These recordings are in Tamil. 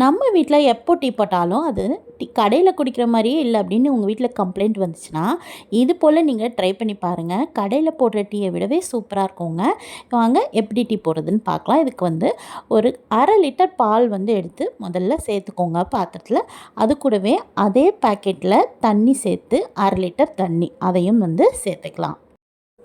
நம்ம வீட்டில் எப்போ டீ போட்டாலும் அது டீ கடையில் குடிக்கிற மாதிரியே இல்லை அப்படின்னு உங்கள் வீட்டில் கம்ப்ளைண்ட் வந்துச்சுன்னா இது போல் நீங்கள் ட்ரை பண்ணி பாருங்கள் கடையில் போடுற டீயை விடவே சூப்பராக இருக்குங்க. வாங்க எப்படி டீ போடுறதுன்னு பார்க்கலாம் இதுக்கு வந்து ஒரு அரை லிட்டர் பால் வந்து எடுத்து முதல்ல சேர்த்துக்கோங்க பாத்திரத்தில். அது கூடவே அதே பேக்கெட்டில் தண்ணி சேர்த்து அரை லிட்டர் தண்ணி அதையும் வந்து சேர்த்துக்கலாம்.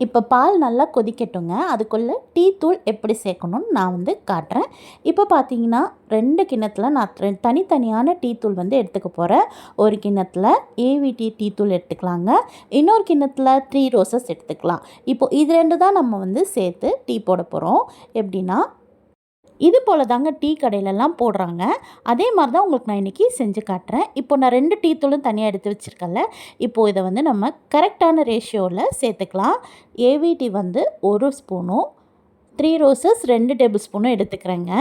இப்போ பால் நல்லா கொதிக்கட்டுங்க. அதுக்குள்ளே டீ தூள் எப்படி சேர்க்கணும்னு நான் வந்து காட்டுறேன். இப்போ பார்த்தீங்கன்னா ரெண்டு கிண்ணத்தில் நான் தனித்தனியான டீ தூள் வந்து எடுத்துக்க போகிறேன் ஒரு கிண்ணத்தில் ஏவிடி டீ தூள் எடுத்துக்கலாங்க. இன்னொரு கிண்ணத்தில் த்ரீ ரோசஸ் எடுத்துக்கலாம். இப்போது இது ரெண்டு தான் நம்ம வந்து சேர்த்து டீ போட போகிறோம் எப்படின்னா இது போல் தாங்க டீ கடையிலலாம் போடுறாங்க. அதே மாதிரி தான் உங்களுக்கு நான் இன்றைக்கி செஞ்சு காட்டுறேன். இப்போ நான் ரெண்டு டீ தூளும் தனியாக எடுத்து வச்சுருக்கல இப்போது இதை வந்து நம்ம கரெக்டான ரேஷியோவில் சேர்த்துக்கலாம். ஏவிடி வந்து ஒரு ஸ்பூனும் த்ரீ ரோசஸ் ரெண்டு டேபிள் ஸ்பூனும் எடுத்துக்கிறேங்க.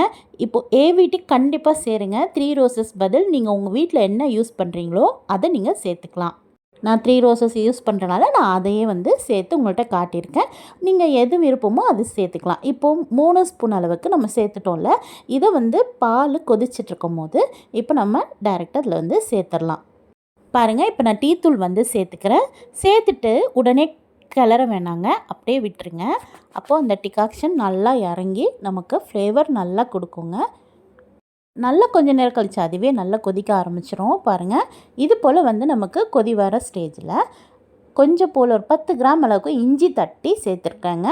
இப்போது ஏவிடி கண்டிப்பாக சேருங்க. த்ரீ ரோசஸ் பதில் நீங்கள் உங்கள் வீட்டில் என்ன யூஸ் பண்ணுறீங்களோ அதை நீங்கள் சேர்த்துக்கலாம். நான் த்ரீ ரோசஸ் யூஸ் பண்ணுறனால நான் அதையே வந்து சேர்த்து உங்கள்கிட்ட காட்டியிருக்கேன். நீங்கள் எது விருப்பமோ அது சேர்த்துக்கலாம். இப்போது மூணு ஸ்பூன் அளவுக்கு நம்ம சேர்த்துட்டோம்ல இதை வந்து பால் கொதிச்சிட்ருக்கும் போது இப்போ நம்ம டைரெக்டாக அதில் வந்து சேர்த்துடலாம். பாருங்கள் இப்போ நான் டீத்தூள் வந்து சேர்த்துக்கிறேன். சேர்த்துட்டு உடனே கிளற வேணாங்க அப்படியே விட்டுருங்க. அப்போது அந்த டிகாக்ஷன் நல்லா இறங்கி நமக்கு ஃப்ளேவர் நல்லா கொடுக்குங்க. நல்லா கொஞ்சம் நேரம் கழிச்சு அதுவே நல்லா கொதிக்க ஆரம்பிச்சிரும். பாருங்கள் இது போல் வந்து நமக்கு கொதி வர ஸ்டேஜில் கொஞ்சம் போல் ஒரு பத்து கிராம் அளவுக்கு இஞ்சி தட்டி சேர்த்துருக்கேங்க.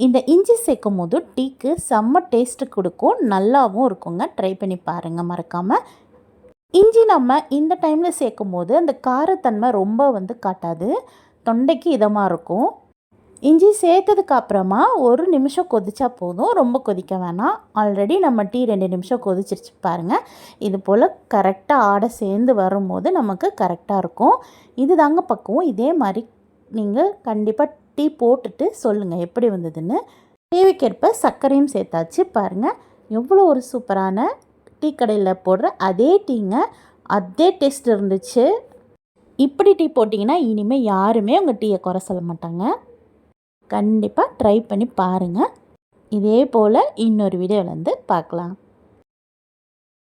இந்த இஞ்சி சேர்க்கும் போது டீக்கு செம்ம டேஸ்ட்டு கொடுக்கும். நல்லாவும் இருக்குங்க. ட்ரை பண்ணி பாருங்கள் மறக்காமல் இஞ்சி நம்ம இந்த டைமில் சேர்க்கும் போது அந்த காரத்தன்மை ரொம்ப வந்து காட்டாது. தொண்டைக்கு இதமாக இருக்கும். இஞ்சி சேர்த்ததுக்கு அப்புறமா ஒரு நிமிஷம் கொதிச்சா போதும். ரொம்ப கொதிக்க வேணாம். ஆல்ரெடி நம்ம டீ ரெண்டு நிமிஷம் கொதிச்சிருச்சு பாருங்கள் இது போல் கரெக்டாக ஆடை சேர்ந்து வரும்போது நமக்கு கரெக்டாக இருக்கும். இது தாங்க பக்குவம். இதே மாதிரி நீங்கள் கண்டிப்பாக டீ போட்டுட்டு சொல்லுங்கள் எப்படி வந்ததுன்னு. தேவைக்கேற்ப சர்க்கரையும் சேர்த்தாச்சு பாருங்கள் எவ்வளோ ஒரு சூப்பரான டீ கடையில் போடுற அதே டீங்க. அதே டேஸ்ட் இருந்துச்சு. இப்படி டீ போட்டிங்கன்னா இனிமேல் யாருமே உங்கள் டீயை குறை சொல்ல மாட்டாங்க. கண்டிப்பாக ட்ரை பண்ணி பாருங்கள் இதே போல் இன்னொரு வீடியோவில் வந்து பார்க்கலாம்.